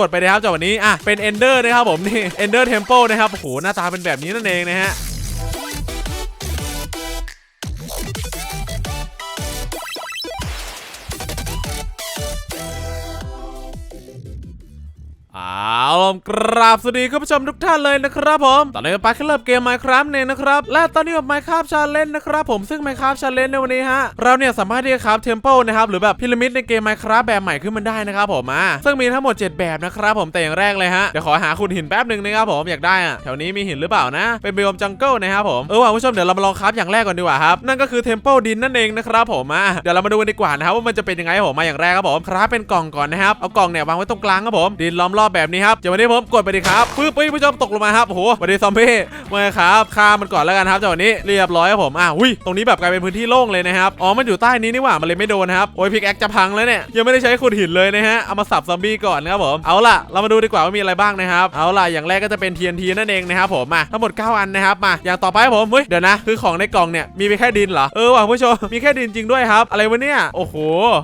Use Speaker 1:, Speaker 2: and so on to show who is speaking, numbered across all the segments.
Speaker 1: กดไปนะครับจากวันนี้อะเป็น Ender นะครับผมนี่ Ender Temple นะครับโอ้โหหน้าตาเป็นแบบนี้นั่นเองนะฮะ เอาล่ะกราบสวัสดีคุณผู้ชมทุกท่านเลยนะครับผมตอนนี้ก็ไปขึ้นเริ่มเกม Minecraft เนี่ยนะครับและตอนนี้กับ Minecraft Challenge นะครับผมซึ่ง Minecraft Challenge ในวันนี้ฮะเราเนี่ยสามารถที่จะคราฟเทมเพิลนะครับหรือแบบพีระมิดในเกม Minecraft แบบใหม่ขึ้นมันได้นะครับผมอะซึ่งมีทั้งหมด 7 แบบนะครับผมแต่อย่างแรกเลยฮะเดี๋ยวขอหาขุดหินแป๊บหนึ่งนะครับผมอยากได้อะแถวนี้มีหินหรือเปล่านะเป็นบิโอมจังเกิลนะครับผมเออว่ะคุณผู้ชมเดี๋ยวเรามาลองคราฟอย่างแรกก่อนดีกว่าครับนั่นก็คือเทมเพิลดินนั่นเองนะครับผมอะเดี๋ยวเรามาดูกันดีกว่านะครับว่ามันจะเป็นยังไงผมมาอย่างแรกครับผมคราฟเป็นกล่องก่อนนะครับเอากล่องเนี่ยวางไว้ตรงกลางครับผมดินล้อมรอบแบบนี้ครับเดี๋ยววันนี้ผมกดไปดีครับปึ๊บปึ๊บผู้ชมตกลงมาครับโอ้โหวันนี้ซอมบี้มาครับฆ่ามันก่อนแล้วกันครับจังหวะนี้เรียบร้อยครับผมอะอุ้ยตรงนี้แบบกลายเป็นพื้นที่โล่งเลยนะครับอ๋อมันอยู่ใต้นี้นี่หว่ามันเลยไม่โดนครับโอ้ยพิกแอคจะพังแล้วเนี่ยยังไม่ได้ใช้ขุดหินเลยนะฮะเอามาสับซอมบี้ก่อนนะครับผมเอาล่ะเรามาดูดีกว่าว่ามีอะไรบ้างนะครับเอาล่ะอย่างแรกก็จะเป็น TNT นั่นเองนะครับผมมาทั้งหมด 9 อันนะครับมาอย่างต่อไปครับผมเฮ้ยเดี๋ยวนะ คือของในกล่องเนี่ยมีไปแค่ดินเหรอเออว่ะผู้ชมมีแค่ดินจริงด้วยครับ อะไรวะเนี่ยโอ้โห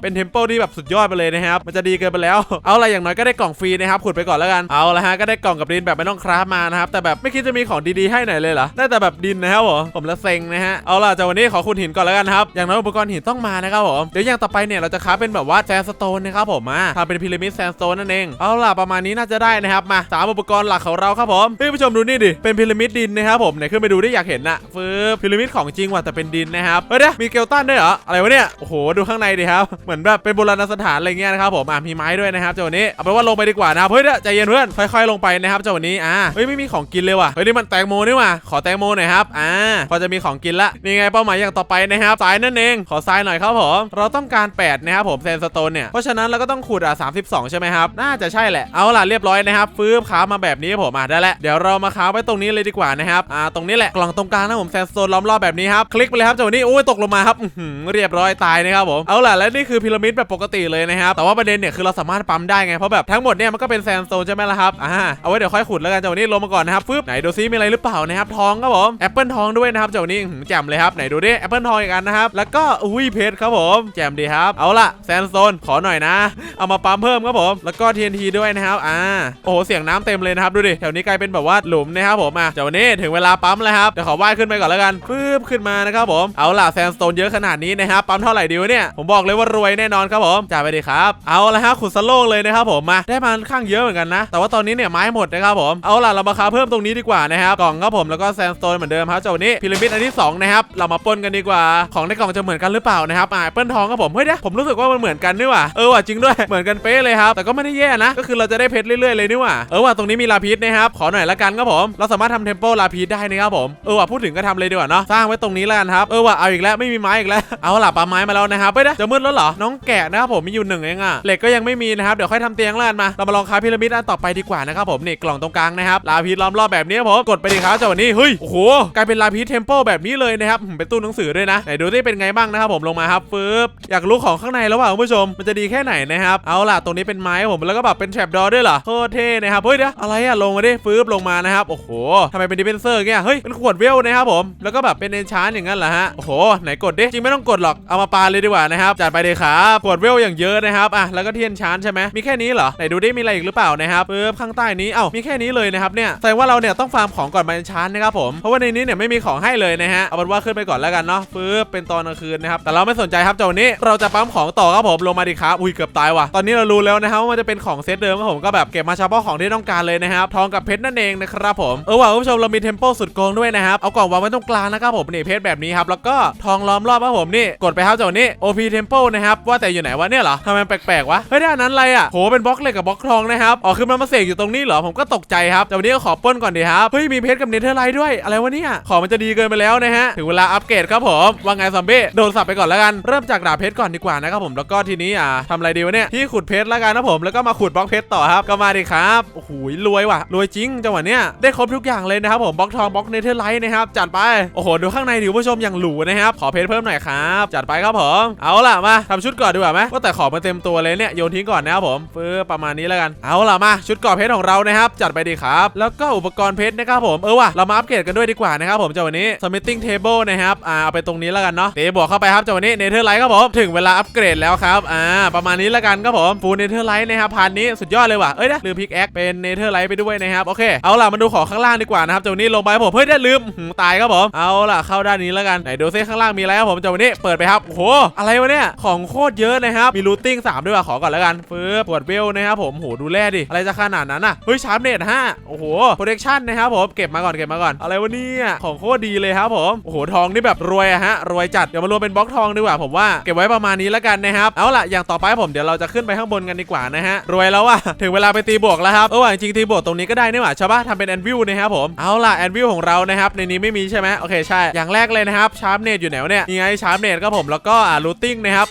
Speaker 1: เป็นเทมเพิลที่แบบสุดยอดไปเลยนะครับมันจะดีเกินไปแล้วเอาล่ะอย่างน้อยก็ได้กล่องฟรีนะครับขุดไปก่อนแล้วกันเอาละฮะก็ได้กล่องกับดินแบบไม่ต้องคราฟมานะครับแต่แบบไม่คิดจะมีของดีๆให้หน่อยเลยเหรอได้แต่แบบดินนะครับผมผมละเซ็งนะฮะเอาล่ะจากวันนี้ขอขุดหินก่อนแล้วกันครับอย่างน้อยอุปกรณ์หินต้องมานะครับผมเดี๋ยวอย่างต่อไปเนี่ยเราจะคราฟเป็นแบบว่าแซนสโตนนะครับผมมาทำเป็นพีระมิดแซนสโตนนั่นเองเอาล่ะประมาณนี้น่าจะได้นะครับมาสามอุปกรณ์หลักของเราครับผมเฮ้ยผู้ชมดูนี่ดิเป็นพีระมิดดินนะครับผมไหนขึ้นไปดูได้อยากเห็นนะฟืบพีระมิดของจริงว่ะแต่เป็นดินนะครับเฮ้ยเดี๋ยวมีเกลตันด้วยเหรออะไรวะเนี่ยโอ้โหดูข้างในดิครับเหมือนแบบเป็นโบราณสถานอะไรเงี้ยนะครับผมอะมีไม้ด้วยนะครับเจ้าวันนี้เอาเป็นว่าลงไปดีกว่านะเฮ้ยเดี๋ยวใจเย็นเพื่อนค่อยๆลงไปนะครับเจ้าวันนี้อ่าเฮ้ยไม่มีของกินเลยว่ะเฮ้ยนี่มันแตงโมนี่ว่ะขอแตงโมหน่อยครับอ่าพอจะมีของกินละนี่ไงเป้าหมายอย่างต่อไปนะครับทรายนั่นเองขอทรายหน่อยครับผมเราต้องการ 8 นะครับผมแซนสโตนเนี่ยเพราะฉะนั้นเราก็ต้องขุดอะ32ใช่ไหมครับน่าจะใช่แหละเอาล่ะเรียบร้อยนะครับฟื้บค้ามาแบบนี้ผมอะได้แล้วเดี๋ยวเรามาค้าไว้ตรงนี้เลยดีกว่านะครับอ่าตรงนี้แหละกล่องตรงกลางนะผมแซนสโตนล้อมรอบแบบนี้ครับคลิกไปเลยครับเจ้าวันนี้โอ้ยตกลงมาครับอื้อหือเรียบร้อยตายนะครับผมเอาล่ะและนี่คือพีระมิดแบบปกติเลยนะครับแต่ว่าประเด็นเนี่ยคือเราสามารถปั๊มได้ไงเพราะแบบทั้งหมดเนี่ยมันก็เป็นแซนสโตนใช่ไหมล่ะครับอ่าเอาไว้เดี๋ยวค่อยขุดแล้วกันเจ้าวันนี้ลงมาก่อนนะครับปึ๊บไหนดูซิมีอะไรหรือเปล่านะครับทองครับผมแอปเปิลทองด้วยนะครับเจ้าวันนี้แจ่มเลยครับไหนดูดิแอปเปิลทองอีกอันนะครับแล้วก็อุ้ยเพชรครับผมแจ่มดีครับเอาล่ะแซนสโตนขอหน่อยนะ เอามาปั๊มเพิ่มครับผม แล้วก็ TNT ด้วยนะครับอ่าโอ้โหเสียงน้ำเต็มเลยนะครับดูดิแถวนี้กลายเป็นแบบว่าหลุมนะครับผมอะเจ้าวันนี้ถึงเวลาปั๊มแล้วครับเดี๋ยวขอว่ายขึ้นไปก่อนแล้วกันปึ๊บขึ้นมานะครับผมเอาล่ะแซนสโตนเยอะขนาดนี้นะครับปั๊มเท่าไหร่ดีวะเนี่ยผมบอกเลยว่ารวยแน่นอนครับผมจ่ายไปดิครับเอาละฮะขุดสโลงเลยนะครับผมมาได้มาค่อนข้างเยอะเหมือนกันนะแต่ว่าตอนนี้เนี่ยไม้หมดนะครับผมเอาล่ะเรามาค้าเพิ่มตรงนี้ดีกว่านะครับกล่องครับผมแล้วก็แซนสโตนเหมือนเดิมครับเจ้าวันนี้พีระมิดอันที่สองนะครับเรามาปนกันดีกว่าของในกล่องจะเหมือนกันหรือเปล่านะครับอ่าแอปเปิลทองครับผมเฮ้ยเดี๋ยวผมรู้สึกว่ามันเหมือนกันนี่ว่าเออว่ะจริงด้วยเหมือนกันเป๊ะเลยครับแต่ก็ไม่ได้แย่นะ ก็คือเราจะได้เพชรเรื่อยๆเลยนี่ว่าเออว่ะตรงนี้มีลาพิษนะครับขอหน่อยละกันครับผมเราสามารถทำเทมเปิลลาพิษได้นะครับผมเออว่ะพูดถึงก็ทำเลยดีกว่าเนาะสร้างไว้ตรงนี้แล้วกันครับเออว่ะเอาอีกแล้วไม่มีไม้อีกแล้วเอาล่ะปาไม้มาแล้วนะครับเฮ้ยเดี๋ยวจะมืดแล้วเหรอน้องแกะนะครับผมมีอยู่หนึ่งเองอะเหล็กก็ยังไม่มีนะครับเดี๋ยวค่อยทำเตียงแล้วกันมาเรามาลองคาพีระมิดอันต่อไปดีกว่านะครับผมนี่กล่องตรงกลางนะครับลาพิษล้อมรอบแบบนี้ผมกดไปดีครับจังหวะนี้เฮ้ยโอ้โหกลายเป็นลาพิษเทมเปิลแบบนี้เลยนะครับเป็นตู้หนังสือด้วยนะไหนดูที่เป็นไงบ้างนะครับผมลงมาครับฟืบอยากรู้ของข้างในแล้วว่าคุณผู้ชมมันจะดีแค่ไหนนะครับเอาล่ะตรงนี้เป็นไม้ผมแล้วก็แบบเป็นแทรปดอด้วยเหรอโคตรเท่นะครับเฮ้ยเดี๋ยวอะไรอะลงมาดิฟืบลงมานะครับโอ้โหทำไมเป็นดิเฟนเซอร์เงี้ยเฮ้ยเป็นขวดเวลนะครับผมแล้วก็แบบเป็นเอนชานอย่างนั้นเหรอฮะโอ้โหไหนกดดิจริงไม่ต้องกดหรอกเอามาปาเลยดีกว่านะครับจัดไปเลยครับขวดเวลอย่างเยอะนะครับอะแล้วก็เทียนชานใช่ไหมมีแค่นี้เหรอไหนดูดิมีอะไรอีกหรือเปล่านะครับปึ๊บข้างใต้นี้เอ้ามีแค่นี้เลยนะครับเนี่ยแสดงว่าเราเนี่ยต้องฟาร์มของก่อนมาเอนชานนะครับผมเพราะว่าในนี้เนี่ยไม่มีของให้เลยนะฮะเอาเป็นว่าขึ้นไปก่อนแล้วกันเนาะปึ๊บเป็นตอนกลางคืนนะครับแต่เราไม่สนใจครับเจ้าวันนี้เราจะปั๊มของต่อครับผมลงมาดิครับอุ้ยเกือบตายว่ะตอนนี้เรารู้แล้วนะครับว่ามันจะเป็นของเซตเดิมครับผมก็แบบเก็บมาเฉพาะของที่ต้องการเลยนะครับทองกับเพชรนั่นเองนะครับผมเออว่ะคุณผู้ชมเรามีเทมโปสุดโกงด้วยนะครับเอากล่องวางไว้ตรงกลางนะครับผมนี่เพชรแบบนี้ครับแล้วก็ทองล้อมรอบครับผมนี่กดไปครับเจ้าวันนี้ OP Temple นะครับว่าแต่อยู่ไหนวะเนี่ยเหรอทำไมแปลกๆวะเฮ้ยด้านนั้นอะไรอะโหเป็นบล็อกเหล็กกับบล็อกทองนะครับออคือมันมาเสกอยู่ตรงนี้เหรอผมก็ตกใจครับแต่วันนี้ก็ขอป้นก่อนดีครับเฮ้ยมีเพชรกับเนเธอร์ไลท์ด้วยอะไรวะเนี่ยของมันจะดีเกินไปแล้วนะฮะถึงเวลาอัปเกรดครับผมว่าไงซอมบี้โดนสับไปก่อนแล้วกันเริ่มจากดาบเพชรก่อนดีกว่านะครับผมแล้วก็ทีนี้อะทำอะไรดีวะเนี่ยที่ขุดเพชรแล้วกันนะผมแล้วก็มาขุดบล็อกเพชรต่อครับก็มาดิครับโอ้โหรวยว่ะรวยจริงจังหวะเนี้ยได้ครบทุกอย่างเลยนะครับผมบล็อกทองบล็อกเนเธอร์ไลท์นะครับจัดไปโอ้โหดูข้างในดิผู้ชมอย่างหรูนะครับขอเพชรเพิ่มหน่อยครับจัดไปครับผมเอาล่ะมาทำชุดก่อนดีกว่าไหมว่าแต่ขอมันเต็มตัวเลยเนี่ยโยนทิ้งก่อนนะครับผมเพื่อประมาณนี้แล้วกันเอาล่ะมาชุดกราะเพชรของเรานะครับจัดไปดีครับ แล้วก็อุปกรณ์เพชรนะครับผมเออว่ะเรามาอัปเกรดกันด้วยดีกว่านะครับผมจ้าวันนี้ smithing table นะครับอ่าเอาไปตรงนี้แล้วกันเนาะเตะบวกเข้าไปครับจ้าวันนี้ nether light ครับผมถึงเวลาอัปเกรดแล้วครับอ่าประมาณนี้แล้วกันครับผม full nether light นะครับพันนี้สุดยอดเลยว่ะเอ้ยนะลืมพิกแอคเป็น nether light ไปด้วยนะครับโอเคเอาล่ะมาดูของข้างล่างดีกว่านะครับจ้าวันนี้ลงไปครับผมเฮ้ยได้ลืมตายครับผมเอาล่ะเข้าด้านนี้แล้วกันไหนดูซิข้างล่างมีอะไรครับผมจ้าวันนี้เปิดไปครับโอ้โหอะไรวะเนี่ยของโคตรเยอะนะครับมี looting สามด้วยว่ะขอก่อนแล้วกันฟื้ปวดเวลนะครับผมโหดูแลดิอะไรจะขนาดนั้นอะเฮ้ยชาร์ปเนตห้าโอ้โห protection นะครับผมเก็บมาก่อนเก็บมาก่อนอะไรวะเนี่ยของโคตรดีเลยครับผมโอ้โหทองนี่แบบรวยอะฮะรวยจัดเดี๋ยวมารวมเป็นบล็อกทองดีกว่าผมว่าเก็บไว้ประมาณนี้แล้วกันนะครับเอาล่ะอย่างต่อไปผมเดี๋ยวเราจะขึ้นไปข้างบนกันดีกว่านะฮะรวยแล้วว่ะถึงเวลาไปตีบวกแล้วครับเออว่ะจริงตีบวกตรงนี้ก็ได้นี่หว่าใช่ปะทำเป็นแอนวิลนะครับผมเอาล่ะแอนวิลของเรานะครับในนี้ไม่มีใช่ไหมโอเคใช่อย่างแรกเลยนะครับชาร์ปเนตอยู่ไหนวะเนี่ยนี่ไงชาร์ปเนตครับผมแล้วก็อ่าลูติ้งนะครับ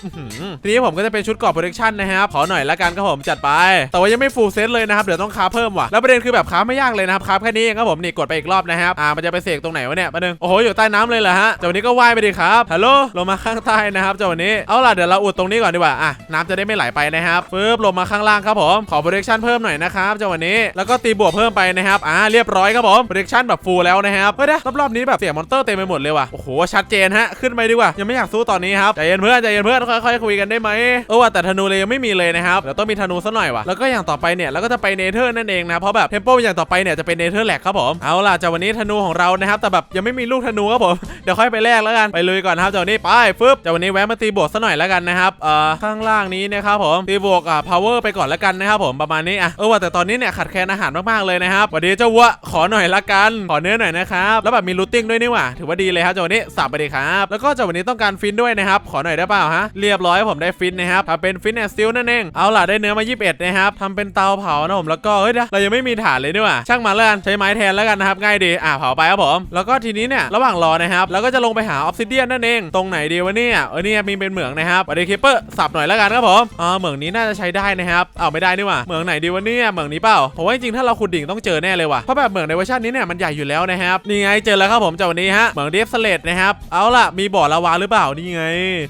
Speaker 1: ทีนี้ผมก็จะเป็นชุดกราะ protection นะครับขอหน่อยละกันครับผมจัดไป แต่ว่ายังไม่ฟูลเซตเลยนะครับเดี๋ยวต้องคราฟเพิ่มว่ะแล้วประเด็นคือแบบคราฟไม่ยากเลยนะครับคราฟแค่นี้เองครับผมนี่กดไปอีกรอบนะครับอ่ามันจะไปเสกตรงไหนวะเนี่ยมาหนึ่งโอ้โหอยู่ใต้น้ำเลยเหรอฮะเจ้าวันนี้ก็ว่ายไปดิครับฮัลโหลลงมาข้างใต้นะครับเจ้าวันนี้เอาล่ะเดี๋ยวเราอุดตรงนี้ก่อนดีกว่าอะน้ำจะได้ไม่ไหลไปนะครับปึ๊บลงมาข้างล่างครับผมขอ protection เพิ่มหน่อยนะครับเจ้าวันนี้แล้วก็ตีบวกเพิ่มไปนะครับอ่าเรียบร้อยครับผม protection แบบฟูลแล้วนะครับเฮ้ยนะรอบๆนี้แบบเสียงมอนเตอร์เต็มไปหมดเลยว่ะโอ้โหชัดเจนฮะขึ้นไปดีกว่ายังไม่อยากสู้ตอนนี้ครับใจเย็นเพื่อนใจเย็นเพื่อนค่อยๆคุยกันได้ไหมเออว่ะแต่ธนูเลยยังไม่มีเลยนะครับเดี๋ยวต้องมีธนูซะหน่อยว่ะแล้วก็อย่างต่อไปเนี่ยเราก็จะไปเนเธอร์นั่นเองนะเพราะแบบเทมโปอย่างต่อไปเนี่ยจะเป็นเนเธอร์แหลกครับผมเอาล่ะจากวันนี้ธนูของเรานะครับแต่แบบยังไม่มีลูกธนูครับผมเดี๋ยวค่อยไปแลกแล้วกันไปลุยก่อนครับจากวันนี้ไปฟึบจากวันนี้แวะมาตีบวกซะหน่อยแล้วกันนะครับเอ่อข้างล่างนี้นะครับผมตีบวกอะ power ไปก่อนแล้วกันนะครับผมประมาณนี้อะเออว่าแต่ตอนนี้เนี่ยขาดแคลนอาหารมากๆเลยนะครับวันนี้เจ้าวัวขอหน่อยละกันขอเนื้อหน่อยนะครับแล้วแบบมีลูตติ้งด้วยนี่หว่าถือว่าดีเลยครับจากวันนี้สับไปดีครับแล้วก็จากวันนี้ต้องการฟินด้วยนะครับขอหน่อยได้เปล่าฮะเรียบร้อยผมได้ฟินนะครับทำเป็นฟินแอนด์สติลนั่นเองเอาล่ะได้เนื้อมา 21 นะครับทำเป็นเตาเผานะผมแล้วก็เฮ้ยเดี๋ยวเรายังไม่มีถ่านเลยนี่ว่าช่างมันแล้วกันใช้ไม้แทนแล้วกันนะครับง่ายดีอะเผาไปครับผมแล้วก็ทีนี้เนี่ยระหว่างรอนะครับเราก็จะลงไปหาออฟซิเดียนนั่นเองตรงไหนดีวะเนี่ยเออเนี่ยมีเป็นเหมืองนะครับวันนี้คิปเปอร์สับหน่อยแล้วกันครับผมอ่าเหมืองนี้น่าจะใช้ได้นะครับเอาไม่ได้นี่ว่าเหมืองไหนดีวะเนี่ยเหมืองนี้เปล่าผมว่าจริงๆถ้าเราขุดดิ่งต้องเจอแน่เลยว่ะเพราะแบบเหมืองในเวอร์ชันนี้เนี่ยมันใหญ่อยู่แล้วนะครับนี่ไงเจอแล้วครับผมจากวันนี้ฮะเหมืองเดฟสเลตนะครับเอาล่ะมีบ่อลาวาหรือเปล่านี่ไง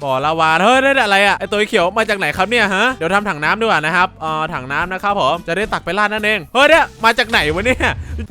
Speaker 1: บ่อลาวาเฮ้ยได้อะไรอะไอตัวเขียวมาจากไหนครับเนี่ยฮะเดี๋ยวทำถังน้ำดีกว่านะครับอ่าถังน้ำนะครับผมจะได้ตักไปรานั่นเองเฮ้ยเนี่ยมาจากไหนวะเนี่ย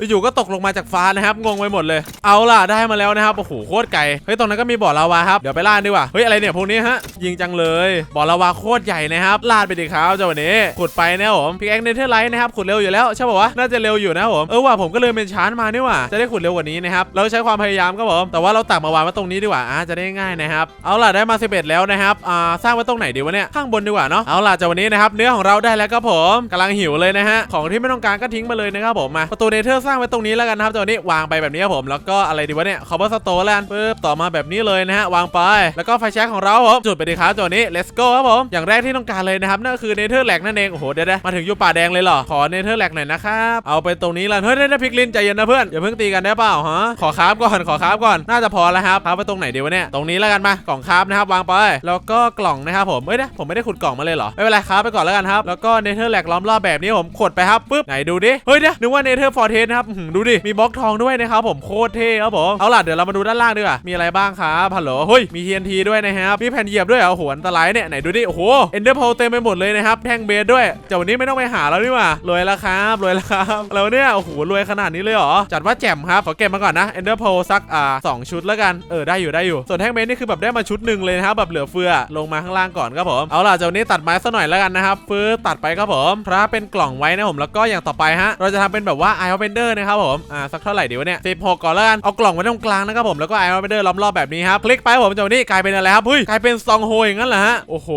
Speaker 1: อยู่ก็ตกลงมาจากฟ้านะครับงงไปหมดเลย เอาล่ะได้มาแล้วนะครับโอ้โหโคตรไกลเฮ้ยตรงนั้นก็มีบ่อลาวาครับเดี๋ยวไปล่าดดีกว่าเฮ้ยอะไรเนี่ยพวกนี้ฮะยิงจังเลยบ่อลาวาโคตรใหญ่นะครับลาดไปดิครับเจ้าวันนี้ขุดไปนะผมพิกแองเนเธอร์ไลท์นะครับขุดเร็วอยู่แล้วใช่ป่าวะน่าจะเร็วอยู่นะผมเออว่ะผมก็เลยเป็นชานมานี่ว่าจะได้ขุดเร็วกว่านี้นะครับเราใช้ความพยายามครับผมแต่ว่าเราตักมาวางไว้ตรงนี้ดีกว่าอ่าจะได้ง่ายนะครับเอาล่ะได้มา 11 แล้วนะครับอ่าสร้างไว้ตรงไหนดีวะเนี่ยข้างบนดีกว่าเนาะเอาล่ะจากวันนี้นะครับเนื้อของเราได้แล้วครับผมกำลังหิวเลยนะฮะของที่ไม่ต้องการก็ทิ้งมาเลยนะครับผมมาประตูเนเธอร์สร้างไว้ตรงนี้แล้วกันครับจากวันนี้วางไปแบบนี้ครับผมแล้วก็อะไรดีวะเนี่ยคอ b เ e อร์สโตแล้วกันปึ๊บต่อมาแบบนี้เลยนะฮะวางไป แล้วก็ไฟแช็กของเราครับผมจุดไปดีครับตัวนี้ let's go ครับผมอย่างแรกที่ต้องการเลยนะครับนั่นคือเนเธอร์แลกนั่นเองโอ้โหเดี๋ยวๆมาถึงยูป่าแดงเลยเหรอขอเนเธอร์แลกหน่อยนะครับเอาไปตรงนี้ละเฮ้ยได้พิกลินใจเย็นนะเพื่อนอย่าเพิ่งตีกันได้เปล่าฮะขอคราฟก่อนขอคราฟก่อนน่าจะพอแล้วครับคราฟไปตรงไหนดีวะเนี่ยตรงนี้แล้วกันมากล่องคราฟนะครับวางไปแล้วก็กล่องนะครับผมเอ้ยเดี๋ยวผมไม่ได้ขุดกล่องมาเลยเหรอไม่เป็นไรคราฟไปก่อนแล้วกันครับแล้วก็เนเธอร์แลกล้อมรอบแบบนี้ผมขดไปครับปึ๊บไหนดูดิเฮ้ยเดี๋ยนึกว่าเนเธอร์ฟอร์เทสนะครับดูดิมีบล็อกทองด้วยนะครับผมโคตรเท่ครับผมเอาล่ะเดี๋ยวเรามาดูด้านล่างดีกว่ามีอะไรบ้างครับฮัลโหลเฮ้ยมี TNT ด้วยนะครับมีแผ่นเหยียบด้วยเหรอโหอันตรายเนี่ยไหนดูดิโอ้โหเอนเดอร์โพเต็มไปหมดเลยนะครับแท่งเบสด้วยแต่วันนี้ไม่ต้องไปหาแล้วนี่หว่ารวยแล้วครับรวยแล้วครับแล้วเนี่ยโอ้โหรวยขนาดนี้เลยเหรอจัดว่าแจ่มครับขอเก็บมาก่อนนะเอนเดอร์โพสักอ่าสองชุดแล้วกันเออได้อยู่ได้อยู่ส่วนแท่งเบสนี่คือแบบได้มาชุดหนึ่งเลยนะครับแบบเหลือเฟือลงมาข้างล่างก่อนครับผมเอาล่ะจากวันนี้ตัดไม้ซะหน่อยแล้วกันนะครับฟื้อตัดไปครับผมพระเป็นกล่องไว้นะผมแล้วก็อย่างต่อไปฮะเราจะทำเป็นแบบว่าไอออฟเบนเดอร์นะครับผมอ่าสักเท่าไหร่ดีวะเนี่ย16ก่อนแล้วกันเอากล่องไว้ตรงกลางนะครับผมแล้วก็ไอออฟเบนเดอร์ล้อมรอบแบบนี้ครับคลิกไปผมจากวันนี้กลายเป็นอะไรครับเฮ้ยกลายเป็นซองโฮอย่างนั้นเหรอฮะโอ้โห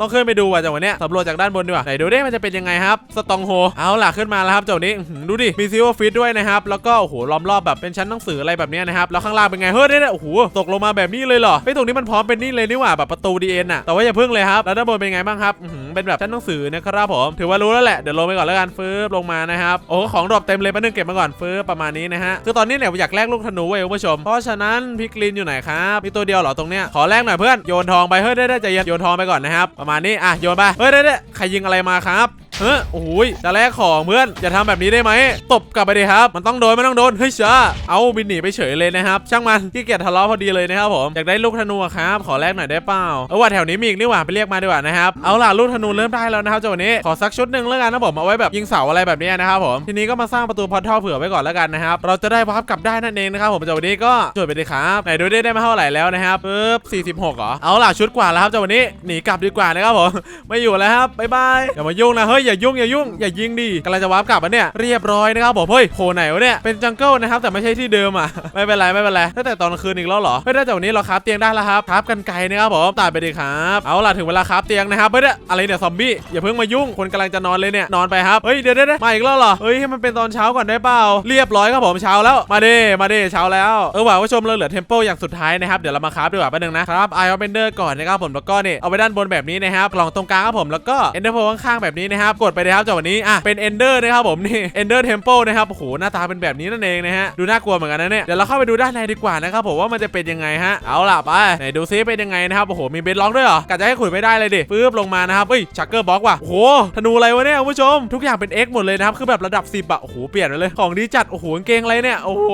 Speaker 1: ต้องขึ้นไปดูว่ะจากวันเนี้ยสำรวจจากด้านบนดีกว่าไหนดูดิมันจะเป็นยังไงครับสตองโฮเอาล่ะขึ้นมาแล้วครับจากวันนี้อื้อหือดูดิมีซิลเวอร์ฟิตด้วยนะครับแล้วก็โอ้โหล้อมรอบแบบเป็นชั้นหนังสืออะไรแบบนี้นะครับแล้วข้างล่างเป็นไงเฮ้ยเนี่ยโอ้โหตกลงมาแบบนี้เลยเหรอไอ้ตรงนี้มันพร้อมเป็นนี่เลยนี่หว่าแบบประตูดีเอ็นอะแต่ว่าอย่าพึ่งเลยครับแล้วด้านบนเป็นไงบ้างครับเป็นแบบชั้นหนังสือนะครับผมถือว่ารู้แล้วแหละเดี๋ยวลงไปก่อนแล้วกันฟืบลงมานะครับโอ้ของดรอปเต็มเลยแป๊บนึงเก็บมาก่อนฟืบประมาณนี้นะฮะคือตอนนี้เนี่ยอยากแลกลูกธนูไว้ยคุณผู้ชม เพราะฉะนั้นพิกลินอยู่ไหนครับมีตัวเดียวเหรอตรงเนี้ยขอแลกหน่อยเพื่อนโยนทองไปเฮ้ยได้ได้ใจเย็นโยนทองไปก่อนนะครับประมาณนี้อะโยนไปเฮ้ยได้ได้ใครยิงอะไรมาครับ เฮ้ยโอ้ยจะแลกของเพื่อนอย่าทำแบบนี้ได้ไหมตบกลับไปดิครับ มันต้องโดนไม่ต้องโดนเฮ้ยเช้าเอาบินหนีไปเฉยเลยนะครับ ช่างมันที่เกียจทะเลาะพอดีเลยนะครับผมอยากได้ลูกธนูครับขอแลกหน่อยได้เปล่าเออว่าแถวนี้มีอีกนี่หว่าไปเรียกมาดีกว่านะครับเอาล่ะลูกธนูเริ่มได้แล้วนะครับจังวะนี้ขอสักชุดหนึ่งแล้วกันนะผมเอาไว้แบบยิงเสาอะไรแบบนี้นะครับผมทีนี้ก็มาสร้างประตูพอร์ทัลเผื่อไว้ก่อนแล้วกันนะครับเราจะได้วาร์ปกลับได้นั่นเองนะครับผมจังวะนี้ก็จดไปดิครับไหนดูได้ได้มาเท่าไหร่แล้วนะครับปึ๊บ46เหรอเอาล่ะชุดกว่าแล้วครับจังหวะนี้หนีกลับดีกว่านะครับผมไม่อยู่แล้วครับบ๊ายบายอย่ามายุ่งนะเฮ้ยอย่ายุ่งอย่ายุ่งอย่ายิงดิกำลังจะวาร์ปกลับมาเนี่ยเรียบร้อยนะครับผมเฮ้ยโผล่ไหนวะเนี่ยเป็นจังเกิลนะครับแต่ไม่ใช่ที่เดิมอะไม่เป็นไรไม่เป็นไรตั้งแต่ตอนกลางคืนอีกแล้วเหรอเฮ้ยได้จากวันนี้เราคราฟเตียงได้แล้วครับคราฟกันไกลนะครับผมตัดไปดิครับเอาล่ะถึงเวลาคราฟเตียงนะครับเฮ้ยอะไรเนี่ยซอมบี้อย่าเพิ่งมายุ่งคนกำลังจะนอนเลยเนี่ยนอนไปครับเฮ้ยเดี๋ยวเดี๋ยวมาอีกแล้วเหรอเฮ้ยให้มันเป็นตอนเช้าก่อนได้เปล่าเรียบร้อยครับผมเช้าแล้วมาเด้มาเด้เช้าแล้วเออว่าผู้ชมเราเหลือเทมเปิลอย่างสุดท้ายนะครับเดี๋ยวเรามาคราฟดีกว่าแป๊บนึงนะครับไอออนเบนเดอร์ก่อนนะครับผมแล้วก็นี่เอาไว้ด้านบนแบบนี้นะครับกล่องตรงกลางครับผมแล้วก็เอนเดอร์โพข้างๆแบบนี้นะครับับกดไปเลยครับจากวันนี้อะเป็นเอนเดอร์นะครับผมนี่เอนเดอร์เทมเปิลนะครับโอ้โหหน้าตาเป็นแบบนี้นั่นเองนะฮะดูน่ากลัวเหมือนกันนะเนี่ยเดี๋ยวเราเข้าไปดูด้านในดีกว่านะครับผมว่ามันจะเป็นยังไงฮะเอาล่ะไปไหนดูซิเป็นยังไงนะครับโอ้โหมีเบดล็อกด้วยเหรอกะจะให้ขุดไม่ได้เลยดิปึ๊บลงมานะครับเฮ้ยชักเกอร์บล็อกว่ะโอ้โหธนูอะไรวะเนี่ยคุณผู้ชมทุกอย่างเป็น X หมดเลยนะครับคือแบบระดับ 10อะโอ้โหเปลี่ยนไปเลยของดีจัดโอ้โหเกงอะไรเนี่ยโอ้โห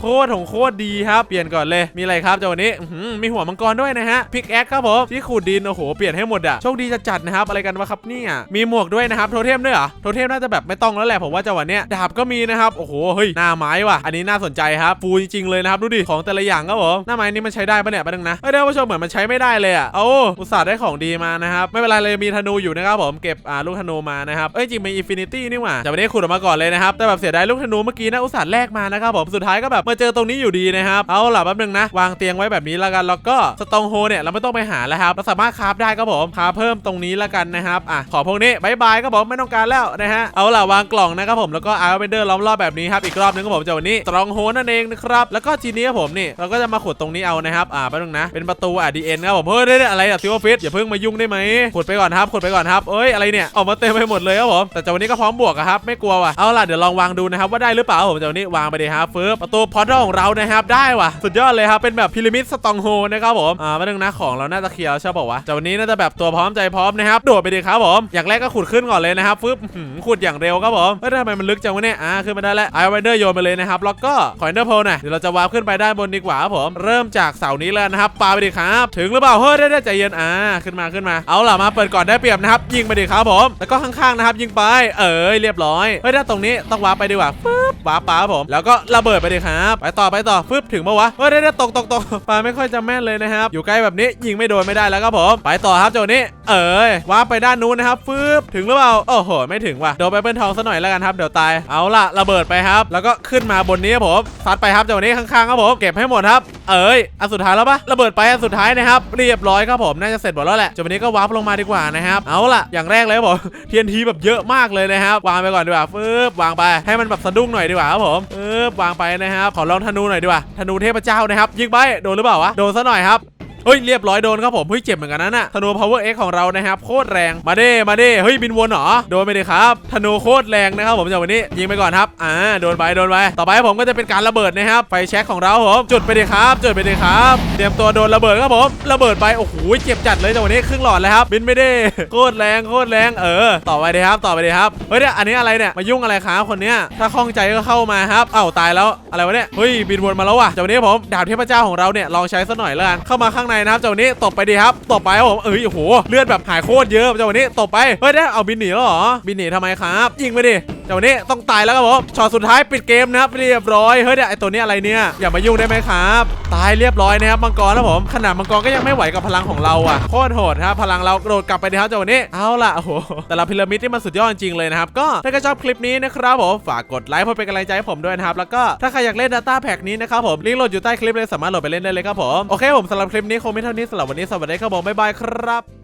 Speaker 1: โคตรของโคตรดีครับเปลี่ยนก่อนเลยมีอะไรครับจากวันนี้อือมีหัวมังกรด้วยนะฮะพิกแอคครับผมที่ขูดดินโอ้โหเปลี่ยนให้หมดอะโชคดีจะจัดนะครับอะไรกันวะครับเนี่ยมีหมวกด้วยนะครับครับโทเทมด้วยเหรอโทเทมน่าจะแบบไม่ต้องแล้วแหละผมว่าจังหวะเนี้ยดาบก็มีนะครับโอ้โหเฮ้ยหน้าไม้ว่ะอันนี้น่าสนใจครับฟูจริงๆเลยนะครับดูดิของแต่ละอย่างครับผมหน้าไม้นี่มันใช้ได้ปะเนี่ยป๊บนึงนะเอ้ยเดี๋ยวผู้ชมเหมือนมันใช้ไม่ได้เลยอะเอาอุตส่าห์ได้ของดีมานะครับไม่เป็นไรเลยมีธนูอยู่นะครับผมเก็บอ่าลูกธนูมานะครับเอ้ยจริงมีอินฟินิตี้นี่หว่าแต่วันนี้ขุดออกมาก่อนเลยนะครับแต่แบบเสียดายลูกธนูเมื่อกี้นะอุตส่าห์แลกมานะครับผมสุดท้ายก็แบบมาเจอตรงนี้อยู่ดีนะครับเอาล่ะแป๊บนึงนะวางเตียงไว้แบบนี้ล้วกันแล้วก็สตองโฮเนี่ยเราไม่ต้องไปหาแล้วครับเราสามารถคราฟได้ครับผมคราฟเพิ่มตรงนี้แล้วกันนะครับอะขอพวกนี้บายบายครับผม ไม่ต้องการแล้วนะฮะ เอาล่ะวางกล่องนะครับผม แล้วก็อาร์เบนเดอร์ล้อมรอบแบบนี้ครับ อีกรอบนึงครับผมจะวันนี้สตองโฮนั่นเองนะครับ แล้วก็ทีนี้ครับผมนี่ เราก็จะมาขุดตรงนี้เอานะครับ อ่าแป๊บนึงนะ เป็นประตูอะดีเอ็นครับผม เฮ้ยได้อะไรอะซิวฟิตอย่าเพิ่งมายุ่งได้ไหมขุดไปก่อนครับ ขุดไปก่อนครับ เอ้ย อะไรเนี่ย ออกมาเต็มไปหมดเลยครับผม แต่จากวันนี้ก็พร้อมบวกอะครับ ไม่กลัวว่ะ เอาล่ะเดี๋ยวลองวางดูนะครับว่าได้หรือเปล่าครับผมจากวันนี้วางไปเลยครับฟื้ประตูพอร์ทัลของเรานะครับได้ว่ะสุดยอดเลยครับเป็นแบบพีระมิดสตองโฮนะครับผมอ่าแป๊บนึงนะของเราน่าจะเคลียร์ใช่ป่าววะจากวันนี้น่าจะแบบตัวพร้อมใจพร้อมนะครับโดดไปดีครับผมอย่างแรกก็ขุดขึ้นก่อนเลยนะครับฟึบขุดอย่างเร็วครับผมเฮ้ยทำไมมันลึกจังวะเนี่ยอ่าขึ้นมาได้แล้วไอวเดอร์โยนไปเลยนะครับแล้วก็คอยเดอร์โพลหน่อยเดี๋ยวเราจะวาร์ปขึ้นไปด้านบนดีกว่าครับผมเริ่มจากเสานี้เลยนะครับปาไปดีครับถึงหรือเปล่าเฮ้ยได้ได้ใจเย็นอ่าขึ้นมาขึ้นมาเอาล่ะมาเปิดก่อนได้เปรียบนะครับยิงไปดีครับผมแล้วก็ข้างๆนะครับยิงไปเอ้ยเรียบร้อยเฮ้ยถ้าตรงนี้ต้องวาร์ปไปดีกว่าฟึบวาร์ปปาครับผมแล้วก็ระเบิดไปดีครับไปต่อไปต่อฟึบถึงปะวะเฮ้ยได้ได้ตกตกตกปาไม่ค่อยจะแม่นเลยนะครับอยู่ใกล้แบบนี้ยิงไม่โดนไม่ได้แล้วครับผมไปต่อครับโจนี้เอ้ยวาร์ปไปด้านนู้นนะครับฟึบถึงหรือเปล่าโอ้โห ไม่ถึงว่ะโดนไปเป็นทองซะหน่อยแล้วกันครับ เดี๋ยวตาย เอาล่ะ ระเบิดไปครับ แล้วก็ขึ้นมาบนนี้ครับผมซัดไปครับจากนี้ข้างๆครับผม เก็บให้หมดครับ เอ้ย อันสุดท้ายแล้วปะระเบิดไปอันสุดท้ายนะครับ เรียบร้อยครับผม น่าจะเสร็จหมดแล้วแหละจากนี้ก็วาร์ปลงมาดีกว่านะครับ เอาล่ะ อย่างแรกเลยครับผม TNT แบบเยอะมากเลยนะครับ วางไปก่อนดีกว่าฟึบวางไป ให้มันแบบสะดุ้งหน่อยดีกว่าครับผมฟึบวางไปนะครับ ขอลองธนูหน่อยดีกว่า ธนูเทพเจ้านะครับ ยิงไป โดนหรือเปล่าวะ โดนซะหน่อยครับ เฮ้ยเรียบร้อยโดนครับผมเฮ้ยเจ็บเหมือนกันนะน่ะธนู power x ของเรานะครับโคตรแรงมาเด้มาเด้เฮ้ยบินวนเหรอโดนไปเลยครับธนูโคตรแรงนะครับผมจากวันนี้ยิงไปก่อนครับอ่าโดนไปโดนไปต่อไปผมก็จะเป็นการระเบิดนะครับไฟแช็คของเราผมจุดไปเลยครับจุดไปเลยครับเตรียมตัวโดนระเบิดครับผมระเบิดไปโอ้โหเจ็บจัดเลยจากวันนี้ครึ่งหลอดเลยครับบินไม่ได้โคตรแรงโคตรแรงเออ ต่อไปเลยครับต่อไปเลยครับเฮ้ยเนี่ยอันนี้อะไรเนี่ยมายุ่งอะไรครับคนเนี้ยถ้าข้องใจก็เข้ามาครับเอ้าตายแล้วอะไรวะเนี่ยเฮ้ยบินวนมาแล้วว่ะจากวันนี้ผมดาบเทพเจ้าของเราเนี่ยลองใช้สักหน่อยแล้วกันเข้ามาข้างในนะครับเจ้าวันนี้ตบไปดีครับตบไปครับผมเอ้ยโอ้โหเลือดแบบหายโคตรเยอะเจ้าวันนี้ตบไปเฮ้ยได้เอาบินหนีแล้วเหรอบินหนีทำไมครับยิงไปดิจากวันนี้ต้องตายแล้วครับผมช็อตสุดท้ายปิดเกมนะครับเรียบร้อยเฮ้ยเนี่ยไอตัวนี้อะไรเนี่ยอย่ามายุ่งได้ไหมครับ ตายเรียบร้อยนะครับมังกรแล้วผมขนาดมังกรก็ยังไม่ไหวกับพลังของเราอะโคตรโหดครับพลังเรากระโดดกลับไปดีครับจากวันนี้เอาล่ะโอ้โหแต่ละพีระมิดที่มันสุดยอดจริงๆเลยนะครับก็ถ้าใครชอบคลิปนี้นะครับผมฝากกดไลค์เพื่อเป็นกำลังใจให้ผมด้วยนะครับแล้วก็ถ้าใครอยากเล่น Data Pack นี้นะครับผมลิงก์โหลดอยู่ใต้คลิปเลยสามารถโหลดไปเล่นได้เลยครับผมโอเคผมสำหรับคลิปนี้คงไม่เท่านี้สำหรับวันนี้สวัสดีครับผมบ๊ายบายครับ